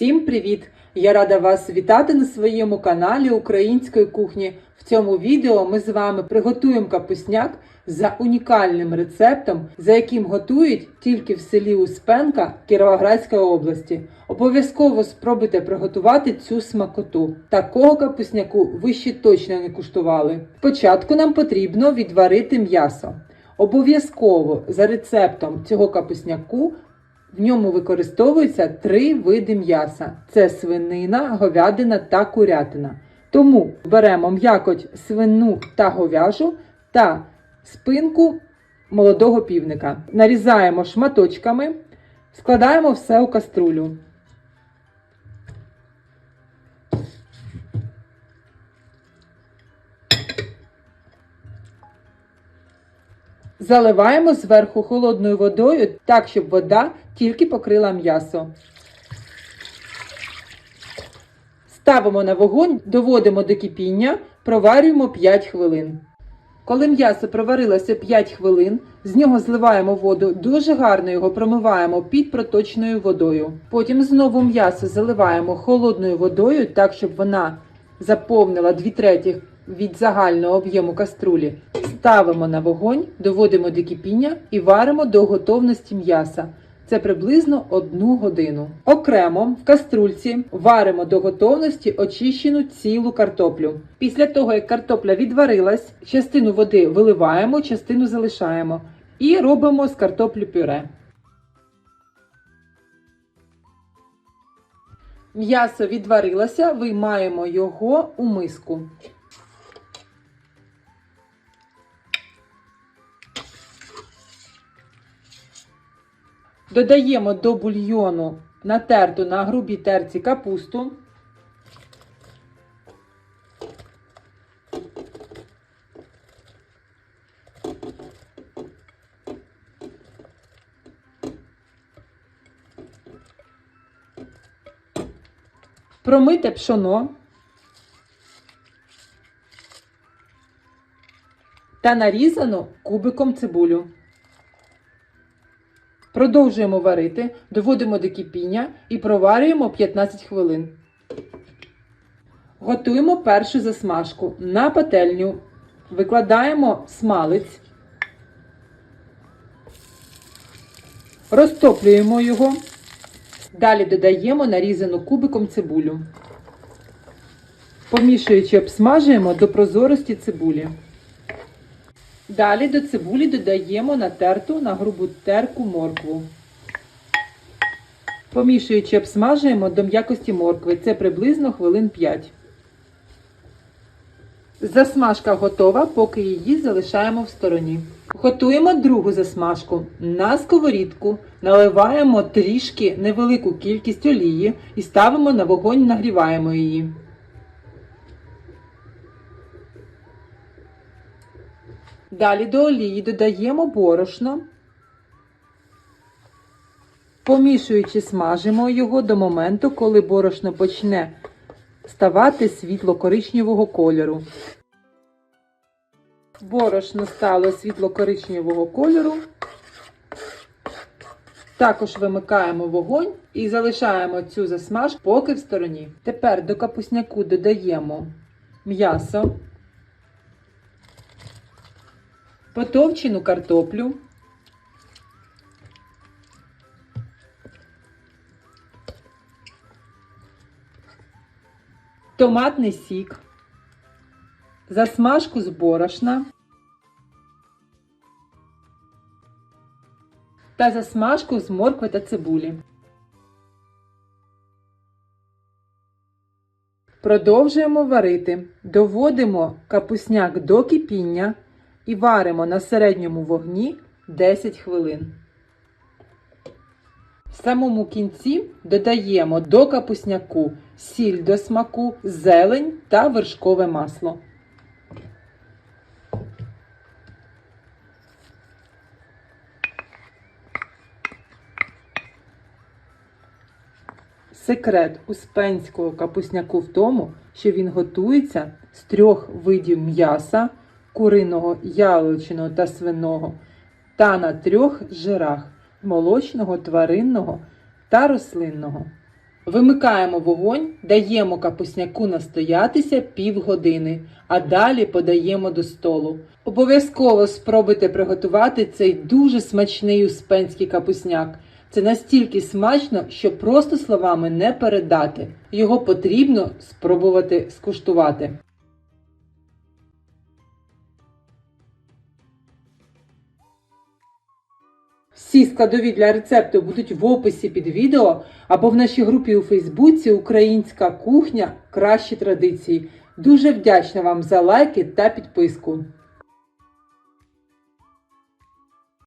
Всім привіт! Я рада вас вітати на своєму каналі Української кухні. В цьому відео ми з вами приготуємо капусняк за унікальним рецептом, за яким готують тільки в селі Успенка Кіровоградської області. Обов'язково спробуйте приготувати цю смакоту. Такого капусняку ви ще точно не куштували. Спочатку нам потрібно відварити м'ясо. Обов'язково за рецептом цього капусняку в ньому використовуються три види м'яса: це свинина, говядина та курятина. Тому беремо м'якоть свину та говяжу та спинку молодого півника. Нарізаємо шматочками, складаємо все у каструлю. Заливаємо зверху холодною водою так, щоб вода тільки покрила м'ясо. Ставимо на вогонь, доводимо до кипіння, проварюємо 5 хвилин. Коли м'ясо проварилося 5 хвилин, з нього зливаємо воду, дуже гарно його промиваємо під проточною водою. Потім знову м'ясо заливаємо холодною водою, так щоб вона заповнила 2 третіх від загального об'єму каструлі. Ставимо на вогонь, доводимо до кипіння і варимо до готовності м'яса. Це приблизно одну годину. Окремо в каструльці варимо до готовності очищену цілу картоплю. Після того, як картопля відварилась, частину води виливаємо, частину залишаємо і робимо з картоплі пюре. М'ясо відварилося, виймаємо його у миску. Додаємо до бульйону натерту на грубій терці капусту. Промите пшоно та нарізану кубиком цибулю. Продовжуємо варити, доводимо до кипіння і проварюємо 15 хвилин. Готуємо першу засмажку. На пательню викладаємо смалець, розтоплюємо його. Далі додаємо нарізану кубиком цибулю. Помішуючи, обсмажуємо до прозорості цибулі. Далі до цибулі додаємо натерту на грубу терку моркву. Помішуючи, обсмажуємо до м'якості моркви. Це приблизно хвилин 5. Засмажка готова, поки її залишаємо в стороні. Готуємо другу засмажку. На сковорідку наливаємо трішки невелику кількість олії і ставимо на вогонь, нагріваємо її. Далі до олії додаємо борошно, помішуючи, смажимо його до моменту, коли борошно почне ставати світло-коричневого кольору. Борошно стало світло-коричневого кольору. Також вимикаємо вогонь і залишаємо цю засмажку поки в стороні. Тепер до капусняку додаємо м'ясо. Потовчену картоплю, томатний сік, засмажку з борошна. Та засмажку з моркви та цибулі. Продовжуємо варити, доводимо капусняк до кипіння і варимо на середньому вогні 10 хвилин. В самому кінці додаємо до капусняку сіль до смаку, зелень та вершкове масло. Секрет успенського капусняку в тому, що він готується з трьох видів м'яса куриного, яловичиного та свиного, та на трьох жирах молочного, тваринного та рослинного. Вимикаємо вогонь, даємо капусняку настоятися півгодини, а далі подаємо до столу. Обов'язково спробуйте приготувати цей дуже смачний успенський капусняк. Це настільки смачно, що просто словами не передати. Його потрібно спробувати скуштувати. Всі складові для рецепту будуть в описі під відео або в нашій групі у Фейсбуці Українська кухня Кращі традиції. Дуже вдячна вам за лайки та підписку.